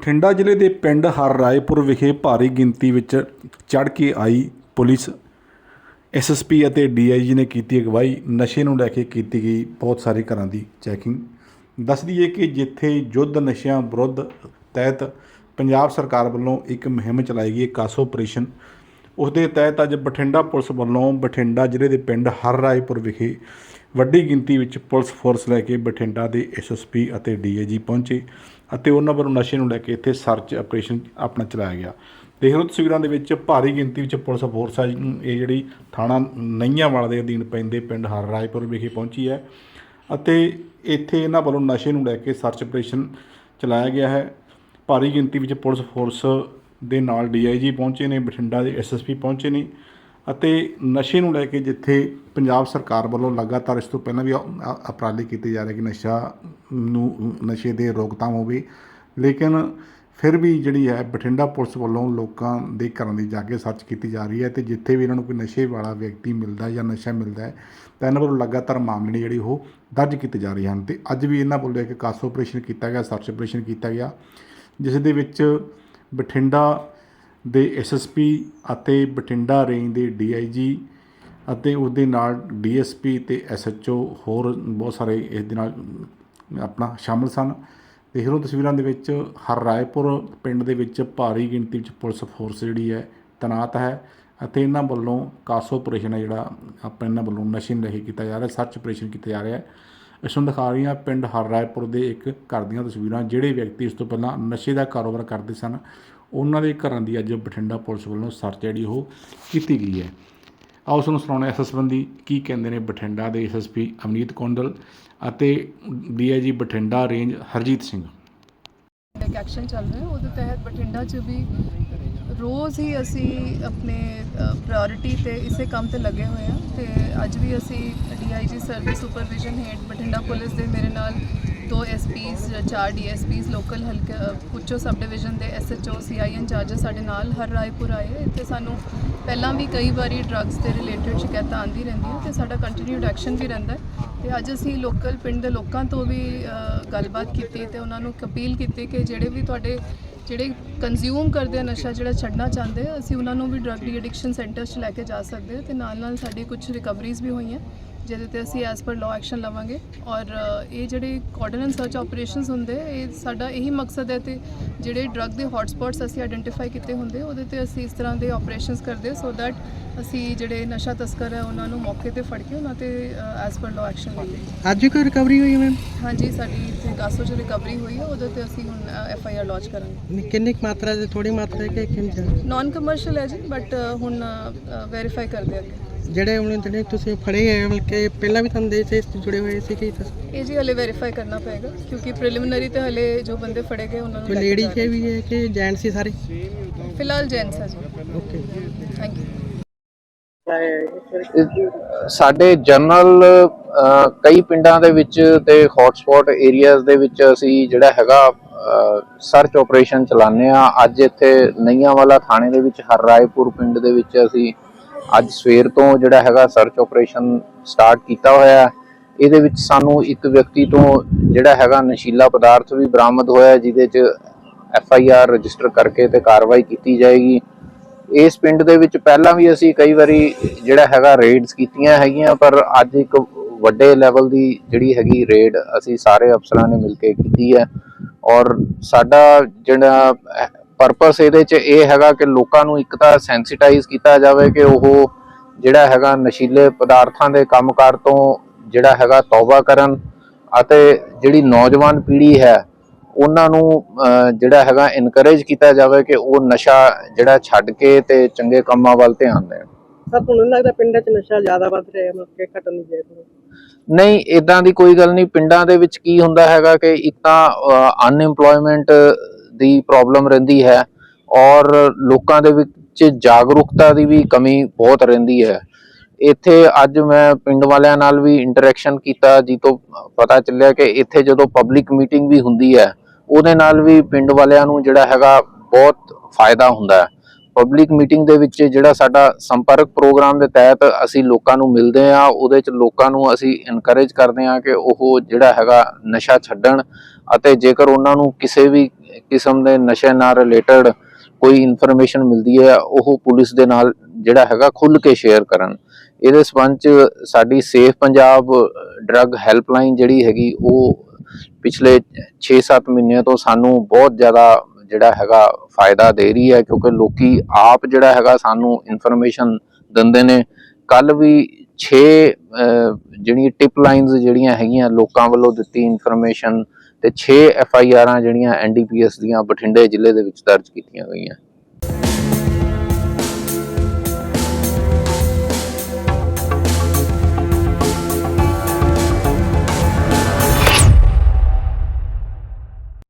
ਬਠਿੰਡਾ ਜ਼ਿਲ੍ਹੇ ਦੇ ਪਿੰਡ ਹਰ ਰਾਏਪੁਰ ਵਿਖੇ ਭਾਰੀ ਗਿਣਤੀ ਵਿੱਚ ਚੜ ਕੇ ਆਈ ਪੁਲਿਸ। ਐਸਐਸਪੀ ਅਤੇ ਡੀਆਈਜੀ ਨੇ ਕੀਤੀ ਅਗਵਾਈ। ਨਸ਼ੇ ਨੂੰ ਲੈ ਕੇ ਕੀਤੀ ਗਈ ਬਹੁਤ ਸਾਰੇ ਘਰਾਂ ਦੀ ਚੈਕਿੰਗ। ਦੱਸ ਦਈਏ ਕਿ ਜਿੱਥੇ ਯੁੱਧ ਨਸ਼ਿਆਂ ਵਿਰੁੱਧ ਤਹਿਤ ਪੰਜਾਬ ਸਰਕਾਰ ਵੱਲੋਂ ਇੱਕ ਮੁਹਿੰਮ ਚਲਾਈ ਗਈ ਹੈ ਕਾਸੋ ਆਪਰੇਸ਼ਨ, ਉਸ ਦੇ ਤਹਿਤ ਅੱਜ ਬਠਿੰਡਾ ਪੁਲਿਸ ਵੱਲੋਂ ਬਠਿੰਡਾ ਜ਼ਿਲ੍ਹੇ ਦੇ ਪਿੰਡ ਹਰ ਰਾਏਪੁਰ ਵਿਖੇ ਵੱਡੀ ਗਿਣਤੀ ਵਿੱਚ ਪੁਲਿਸ ਫੋਰਸ ਲੈ ਕੇ ਬਠਿੰਡਾ ਦੇ ਐਸਐਸਪੀ ਅਤੇ ਡੀਏਜੀ ਪਹੁੰਚੇ। ਅਤੇ ਉਹਨਾਂ ਵੱਲੋਂ ਨਸ਼ੇ ਨੂੰ ਲੈ ਕੇ ਇੱਥੇ ਸਰਚ ਆਪਰੇਸ਼ਨ ਆਪਣਾ ਚਲਾਇਆ ਗਿਆ। ਦੇਖ ਲਓ ਤਸਵੀਰਾਂ ਦੇ ਵਿੱਚ ਭਾਰੀ ਗਿਣਤੀ ਵਿੱਚ ਪੁਲਿਸ ਫੋਰਸ ਆ ਇਹ ਜਿਹੜੀ ਥਾਣਾ ਨਈਆਂਵਾਲਾ ਦੇ ਅਧੀਨ ਪੈਂਦੇ ਪਿੰਡ ਹਰ ਰਾਏਪੁਰ ਵਿਖੇ ਪਹੁੰਚੀ ਹੈ ਅਤੇ ਇੱਥੇ ਇਹਨਾਂ ਵੱਲੋਂ ਨਸ਼ੇ ਨੂੰ ਲੈ ਕੇ ਸਰਚ ਆਪਰੇਸ਼ਨ ਚਲਾਇਆ ਗਿਆ ਹੈ। ਭਾਰੀ ਗਿਣਤੀ ਵਿੱਚ ਪੁਲਿਸ ਫੋਰਸ ਦੇ ਨਾਲ ਡੀਆਈਜੀ ਪਹੁੰਚੇ ਨੇ, ਬਠਿੰਡਾ ਦੇ ਐਸਐਸਪੀ ਪਹੁੰਚੇ ਨੇ ਅਤੇ ਨਸ਼ੇ ਨੂੰ ਲੈ ਕੇ ਜਿੱਥੇ ਪੰਜਾਬ ਸਰਕਾਰ ਵੱਲੋਂ ਲਗਾਤਾਰ ਇਸ ਤੋਂ ਪਹਿਲਾਂ ਵੀ ਅ- ਉਪਰਾਲੇ ਕੀਤੇ ਜਾ ਰਹੇ ਕਿ ਨਸ਼ਾ ਨੂੰ ਨਸ਼ੇ ਦੇ ਰੋਕਥਾਮ ਹੋਵੇ। ਲੇਕਿਨ ਫਿਰ ਵੀ ਜਿਹੜੀ ਹੈ ਬਠਿੰਡਾ ਪੁਲਿਸ ਵੱਲੋਂ ਲੋਕਾਂ ਦੇ ਘਰਾਂ ਦੀ ਜਾ ਕੇ ਸਰਚ ਕੀਤੀ ਜਾ ਰਹੀ ਹੈ ਤੇ ਜਿੱਥੇ ਵੀ ਇਹਨਾਂ ਨੂੰ ਕੋਈ ਨਸ਼ੇ ਵਾਲਾ ਵਿਅਕਤੀ ਮਿਲਦਾ ਜਾਂ ਨਸ਼ਾ ਮਿਲਦਾ ਹੈ, ਤਾਂ ਇਹਨਾਂ ਵੱਲੋਂ ਲਗਾਤਾਰ ਮਾਮਲੇ ਨੇ ਜਿਹੜੀ ਉਹ ਦਰਜ ਕੀਤੇ ਜਾ ਰਹੇ ਹਨ। ਤੇ ਅੱਜ ਵੀ ਇਹਨਾਂ ਵੱਲੋਂ ਇੱਕ ਕਾਸੋ ਆਪਰੇਸ਼ਨ ਕੀਤਾ ਗਿਆ ਸਰਚ ਆਪਰੇਸ਼ਨ ਕੀਤਾ ਗਿਆ, ਜਿਸ ਦੇ ਵਿੱਚ ਬਠਿੰਡਾ ਦੇ ਐਸਐਸਪੀ ਅਤੇ ਬਠਿੰਡਾ ਰੇਂਜ ਦੇ ਡੀਆਈਜੀ ਅਤੇ ਉਸ ਦੇ ਨਾਲ ਡੀਐਸਪੀ ਤੇ ਐਸਐਚਓ ਹੋਰ ਬਹੁਤ ਸਾਰੇ ਇਸ ਦੇ ਨਾਲ ਆਪਣਾ ਸ਼ਾਮਲ ਸਨ। ਦੇਖ ਲਓ ਤਸਵੀਰਾਂ ਦੇ ਵਿੱਚ ਹਰ ਰਾਏਪੁਰ ਪਿੰਡ ਦੇ ਵਿੱਚ ਭਾਰੀ ਗਿਣਤੀ ਵਿੱਚ ਪੁਲਿਸ ਫੋਰਸ ਜਿਹੜੀ ਹੈ ਤੈਨਾਤ ਹੈ ਅਤੇ ਇਹਨਾਂ ਵੱਲੋਂ ਕਾਸੋ ਆਪਰੇਸ਼ਨ ਹੈ ਜਿਹੜਾ ਆਪਾਂ ਇਹਨਾਂ ਵੱਲੋਂ ਨਸ਼ੇ ਨੂੰ ਲੈ ਕੇ ਕੀਤਾ ਜਾ ਰਿਹਾ ਸਰਚ ਆਪਰੇਸ਼ਨ ਕੀਤਾ ਜਾ ਰਿਹਾ ਹੈ। ਇਸ ਨੂੰ ਦਿਖਾ ਰਹੀਆਂ ਪਿੰਡ ਹਰ ਰਾਏਪੁਰ ਦੇ ਇੱਕ ਘਰ ਦੀਆਂ ਤਸਵੀਰਾਂ, ਜਿਹੜੇ ਵਿਅਕਤੀ ਇਸ ਤੋਂ ਪਹਿਲਾਂ ਨਸ਼ੇ ਦਾ ਕਾਰੋਬਾਰ ਕਰਦੇ ਸਨ, ਉਹਨਾਂ ਦੇ ਘਰਾਂ ਦੀ ਅੱਜ ਬਠਿੰਡਾ ਪੁਲਿਸ ਵੱਲੋਂ ਸਰਚ ਜਿਹੜੀ ਉਹ ਕੀਤੀ ਗਈ ਹੈ। ਆਓ ਸਾਨੂੰ ਸੁਣਾਉਣਾ ਇਸ ਸੰਬੰਧੀ ਕੀ ਕਹਿੰਦੇ ਨੇ ਬਠਿੰਡਾ ਦੇ ਐਸਐਸਪੀ ਅਮਨੀਤ ਕੌਂਡਲ ਅਤੇ ਡੀਆਈਜੀ ਬਠਿੰਡਾ ਰੇਂਜ ਹਰਜੀਤ ਸਿੰਘ। ਇੱਕ ਐਕਸ਼ਨ ਚੱਲ ਰਿਹਾ ਉਹਦੇ ਤਹਿਤ ਬਠਿੰਡਾ 'ਚ ਵੀ ਰੋਜ਼ ਹੀ ਅਸੀਂ ਆਪਣੇ ਪ੍ਰਾਇੋਰਟੀ ਤੇ ਇਸੇ ਕੰਮ ਤੇ ਲੱਗੇ ਹੋਏ ਹਾਂ ਤੇ ਅੱਜ ਵੀ ਅਸੀਂ ਡੀਆਈਜੀ ਸਰਵਿਸ ਸੁਪਰਵਿਜ਼ਨ ਹੇਠ ਬਠਿੰਡਾ ਪੁਲਿਸ ਦੇ ਮੇਰੇ ਨਾਲ ਦੋ ਐਸਪੀਸ ਚਾਰ ਡੀਐਸਪੀਸ ਲੋਕਲ ਹਲਕੇ ਪੁੱਚੋ ਸਬ ਡਿਵੀਜ਼ਨ ਦੇ ਐਸਐਚਓ ਸੀਆਈ ਇੰਚਾਰਜ ਸਾਡੇ ਨਾਲ ਹਰ ਰਾਏਪੁਰ ਆਏ ਇੱਥੇ ਸਾਨੂੰ ਪਹਿਲਾਂ ਵੀ ਕਈ ਵਾਰੀ ਡਰੱਗਸ ਦੇ ਰਿਲੇਟਡ ਸ਼ਿਕਾਇਤਾਂ ਆਉਂਦੀ ਰਹਿੰਦੀਆਂ ਤੇ ਸਾਡਾ ਕੰਟੀਨਿਊਡ ਐਕਸ਼ਨ ਵੀ ਰਹਿੰਦਾ ਹੈ। ਤੇ ਅੱਜ ਅਸੀਂ ਲੋਕਲ ਪਿੰਡ ਦੇ ਲੋਕਾਂ ਤੋਂ ਵੀ ਗੱਲਬਾਤ ਕੀਤੀ ਤੇ ਉਹਨਾਂ ਨੂੰ ਅਪੀਲ ਕੀਤੀ ਕਿ ਜਿਹੜੇ ਵੀ ਤੁਹਾਡੇ, ਜਿਹੜੇ ਕੰਜ਼ਿਊਮ ਕਰਦੇ ਆ ਨਸ਼ਾ, ਜਿਹੜਾ ਛੱਡਣਾ ਚਾਹੁੰਦੇ ਆ, ਅਸੀਂ ਉਹਨਾਂ ਨੂੰ ਵੀ ਡਰੱਗ ਡੀ ਐਡਿਕਸ਼ਨ ਸੈਂਟਰਸ 'ਚ ਲੈ ਕੇ ਜਾ ਸਕਦੇ ਹਾਂ ਤੇ ਨਾਲ ਨਾਲ ਸਾਡੀ ਕੁਝ ਰਿਕਵਰੀਜ਼ ਵੀ ਹੋਈਆਂ। ਜਿਹਦੇ ਤੇ ਅਸੀਂ ਐਸ ਪਰ ਲਾਅ ਐਕਸ਼ਨ ਲਵਾਂਗੇ। ਔਰ ਇਹ ਜਿਹੜੇ ਕਾਰਡਨ ਐਂਡ ਸਰਚ ਆਪਰੇਸ਼ਨਸ ਹੁੰਦੇ ਇਹ ਸਾਡਾ ਇਹੀ ਮਕਸਦ ਹੈ ਤੇ ਜਿਹੜੇ ਡਰੱਗ ਦੇ ਹੌਟਸਪੌਟਸ ਅਸੀਂ ਆਇਡੈਂਟੀਫਾਈ ਕੀਤੇ ਹੁੰਦੇ ਉਹਦੇ ਤੇ ਅਸੀਂ ਇਸ ਤਰ੍ਹਾਂ ਦੇ ਆਪਰੇਸ਼ਨਸ ਕਰਦੇ ਸੋ ਦੈਟ ਅਸੀਂ ਜਿਹੜੇ ਨਸ਼ਾ ਤਸਕਰ ਹੈ ਉਹਨਾਂ ਨੂੰ ਮੌਕੇ ਤੇ ਫੜ ਕੇ ਉਹਨਾਂ ਤੇ ਐਸ ਪਰ ਲਾਅ ਐਕਸ਼ਨ ਲਈਏ। ਅੱਜ ਕੋਈ ਰਿਕਵਰੀ ਹੋਈ ਹੈ ਮੈਮ ਹਾਂਜੀ ਸਾਡੀ ਇੱਥੇ ਕਾਸੋ 'ਚ ਰਿਕਵਰੀ ਹੋਈ ਹੈ ਉਹਦੇ ਤੇ ਅਸੀਂ ਹੁਣ ਐਫ ਆਈ ਆਰ ਲਾਂਚ ਕਰਾਂਗੇ। ਕਿੰਨੀ ਕੁ ਮਾਤਰਾ ਦੇ ਥੋੜੀ ਮਾਤਰਾ ਹੈ ਕਿ ਕਿੰਨੀ? ਨਾਨ ਕਮਰਸ਼ੀਅਲ ਹੈ ਜੀ ਬਟ ਹੁਣ ਵੈਰੀਫਾਈ ਕਰਦੇ ਅੱਗੇ। ਜਿਹੜੇ ਹੁਣ ਜਿਹੜੇ ਤੁਸੀਂ ਫੜੇ ਹੈ ਬਲਕਿ ਪਹਿਲਾਂ ਵੀ ਤੁਹਾਨੂੰ ਦੇ ਸੇ ਜੁੜੇ ਹੋਏ ਸੀ ਕਿ ਇਹ ਜੀ ਹਲੇ ਵੈਰੀਫਾਈ ਕਰਨਾ ਪਏਗਾ ਕਿਉਂਕਿ ਪ੍ਰੀਲਿਮਿਨਰੀ ਤੇ ਹਲੇ ਜੋ ਬੰਦੇ ਫੜੇ ਗਏ ਉਹਨਾਂ ਨੂੰ ਲੇਡੀ ਕੇ ਵੀ ਹੈ ਕਿ ਜੈਂਟਸ ਸੀ ਸਾਰੇ। ਫਿਲਹਾਲ ਜੈਂਟਸ ਹੈ ਜੀ। ਓਕੇ ਥੈਂਕ ਯੂ ਸਾਡੇ ਜਨਰਲ ਕਈ ਪਿੰਡਾਂ ਦੇ ਵਿੱਚ ਤੇ ਹੌਟਸਪੌਟ ਏਰੀਆਜ਼ ਦੇ ਵਿੱਚ ਅਸੀਂ ਜਿਹੜਾ ਹੈਗਾ ਸਰਚ ਆਪਰੇਸ਼ਨ ਚਲਾਉਂਦੇ ਆ ਅੱਜ ਇੱਥੇ ਨਈਆਂ ਵਾਲਾ ਥਾਣੇ ਦੇ ਵਿੱਚ ਹਰ ਰਾਏਪੁਰ ਪਿੰਡ ਦੇ ਵਿੱਚ ਅਸੀਂ ਅੱਜ ਸਵੇਰ ਤੋਂ ਜਿਹੜਾ ਹੈਗਾ ਸਰਚ ਆਪਰੇਸ਼ਨ ਸਟਾਰਟ ਕੀਤਾ ਹੋਇਆ ਹੈ। ਇਹਦੇ ਵਿੱਚ ਸਾਨੂੰ ਇੱਕ ਵਿਅਕਤੀ ਤੋਂ ਜਿਹੜਾ ਹੈਗਾ ਨਸ਼ੀਲਾ ਪਦਾਰਥ ਵੀ ਬਰਾਮਦ ਹੋਇਆ ਜਿਹਦੇ 'ਚ ਐਫ ਆਈ ਆਰ ਰਜਿਸਟਰ ਕਰਕੇ ਤੇ ਕਾਰਵਾਈ ਕੀਤੀ ਜਾਏਗੀ। ਇਸ ਪਿੰਡ ਦੇ ਵਿੱਚ ਪਹਿਲਾਂ ਵੀ ਅਸੀਂ ਕਈ ਵਾਰੀ ਜਿਹੜਾ ਹੈਗਾ ਰੇਡਸ ਕੀਤੀਆਂ ਹੈਗੀਆਂ, ਪਰ ਅੱਜ ਇੱਕ ਵੱਡੇ ਲੈਵਲ ਦੀ ਜਿਹੜੀ ਹੈਗੀ ਰੇਡ ਅਸੀਂ ਸਾਰੇ ਅਫਸਰਾਂ ਨੇ ਮਿਲ ਕੇ ਕੀਤੀ ਹੈ। ਔਰ ਸਾਡਾ ਜਿਹੜਾ ਪਰਪਸ ਇਹਦੇ 'ਚ ਇਹ ਹੈਗਾ ਕਿ ਲੋਕਾਂ ਨੂੰ ਇੱਕ ਤਾਂ ਸੈਂਸਿਟਾਈਜ਼ ਕੀਤਾ ਜਾਵੇ ਕਿ ਉਹ ਜਿਹੜਾ ਹੈਗਾ ਨਸ਼ੀਲੇ ਪਦਾਰਥਾਂ ਦੇ ਕੰਮਕਾਰ ਤੋਂ ਜਿਹੜਾ ਹੈਗਾ ਤੌਬਾ ਕਰਨ ਅਤੇ ਜਿਹੜੀ ਨੌਜਵਾਨ ਪੀੜ੍ਹੀ ਹੈ ਉਹਨਾਂ ਨੂੰ ਜਿਹੜਾ ਹੈਗਾ ਇਨਕਰੇਜ ਕੀਤਾ ਜਾਵੇ ਕਿ ਉਹ ਨਸ਼ਾ ਜਿਹੜਾ ਛੱਡ ਕੇ ਤੇ ਚੰਗੇ ਕੰਮਾਂ ਵੱਲ ਧਿਆਨ ਦੇਣ। ਸਰ ਤੁਹਾਨੂੰ ਲੱਗਦਾ ਪਿੰਡਾਂ 'ਚ ਨਸ਼ਾ ਜ਼ਿਆਦਾ ਵੱਧ ਰਿਹਾ ਮਤਲਬ ਕਿ ਘਟਣ ਨਹੀਂ ਚਾਹੀਦਾ ਨਹੀਂ ਇਦਾਂ ਦੀ ਕੋਈ ਗੱਲ ਨਹੀਂ। ਪਿੰਡਾਂ ਦੇ ਵਿੱਚ ਕੀ ਹੁੰਦਾ ਹੈਗਾ ਕਿ ਇੱਕ ਤਾਂ ਅਨਐਮਪਲੋਇਮੈਂਟ ਦੀ ਪ੍ਰੋਬਲਮ ਰਹਿੰਦੀ ਹੈ ਔਰ ਲੋਕਾਂ ਦੇ ਵਿੱਚ ਜਾਗਰੂਕਤਾ ਦੀ ਵੀ ਕਮੀ ਬਹੁਤ ਰਹਿੰਦੀ ਹੈ। ਇੱਥੇ ਅੱਜ ਮੈਂ ਪਿੰਡ ਵਾਲਿਆਂ ਨਾਲ ਵੀ ਇੰਟਰੈਕਸ਼ਨ ਕੀਤਾ, ਜੀ ਤੋਂ ਪਤਾ ਚੱਲਿਆ ਕਿ ਇੱਥੇ ਜਦੋਂ ਪਬਲਿਕ ਮੀਟਿੰਗ ਵੀ ਹੁੰਦੀ ਹੈ, ਉਹਦੇ ਨਾਲ ਵੀ ਪਿੰਡ ਵਾਲਿਆਂ ਨੂੰ ਜਿਹੜਾ ਹੈਗਾ ਬਹੁਤ ਫਾਇਦਾ ਹੁੰਦਾ ਹੈ। ਪਬਲਿਕ ਮੀਟਿੰਗ ਦੇ ਵਿੱਚ ਜਿਹੜਾ ਸਾਡਾ ਸੰਪਰਕ ਪ੍ਰੋਗਰਾਮ ਦੇ ਤਹਿਤ ਅਸੀਂ ਲੋਕਾਂ ਨੂੰ ਮਿਲਦੇ ਆ ਉਹਦੇ ਚ ਲੋਕਾਂ ਨੂੰ ਅਸੀਂ ਇਨਕਰੇਜ ਕਰਦੇ ਆ ਕਿ ਉਹ ਜਿਹੜਾ ਹੈਗਾ ਨਸ਼ਾ ਛੱਡਣ ਅਤੇ ਜੇਕਰ ਉਹਨਾਂ ਨੂੰ ਕਿਸੇ ਵੀ ਕਿਸਮ ਦੇ ਨਸ਼ੇ ਨਾਲ ਰਿਲੇਟਡ ਕੋਈ ਇਨਫੋਰਮੇਸ਼ਨ ਮਿਲਦੀ ਹੈ, ਉਹ ਪੁਲਿਸ ਦੇ ਨਾਲ ਜਿਹੜਾ ਹੈਗਾ ਖੁੱਲ ਕੇ ਸ਼ੇਅਰ ਕਰਨ। ਇਹਦੇ ਸਬੰਧ ਚ ਸਾਡੀ ਸੇਫ ਪੰਜਾਬ ਡਰੱਗ ਹੈਲਪਲਾਈਨ ਜਿਹੜੀ ਹੈਗੀ, ਉਹ ਪਿਛਲੇ 6-7 ਮਹੀਨਿਆਂ ਤੋਂ ਸਾਨੂੰ ਬਹੁਤ ਜ਼ਿਆਦਾ ਜਿਹੜਾ ਹੈਗਾ ਫਾਇਦਾ ਦੇ ਰਹੀ ਹੈ, ਕਿਉਂਕਿ ਲੋਕੀ ਆਪ ਜਿਹੜਾ ਹੈਗਾ ਸਾਨੂੰ ਇਨਫੋਰਮੇਸ਼ਨ ਦਿੰਦੇ ਨੇ। ਕੱਲ ਵੀ 6 ਜਿਹੜੀਆਂ ਟਿਪ ਲਾਈਨਸ ਜਿਹੜੀਆਂ ਹੈਗੀਆਂ, ਲੋਕਾਂ ਵੱਲੋਂ ਦਿੱਤੀ ਇਨਫੋਰਮੇਸ਼ਨ ਤੇ 6 ਐਫ ਆਈ ਆਰਾਂ ਜਿਹੜੀਆਂ ਐਨ ਡੀ ਪੀ ਐਸ ਦੀਆਂ ਬਠਿੰਡੇ ਜ਼ਿਲ੍ਹੇ ਦੇ ਵਿੱਚ ਦਰਜ ਕੀਤੀਆਂ ਗਈਆਂ।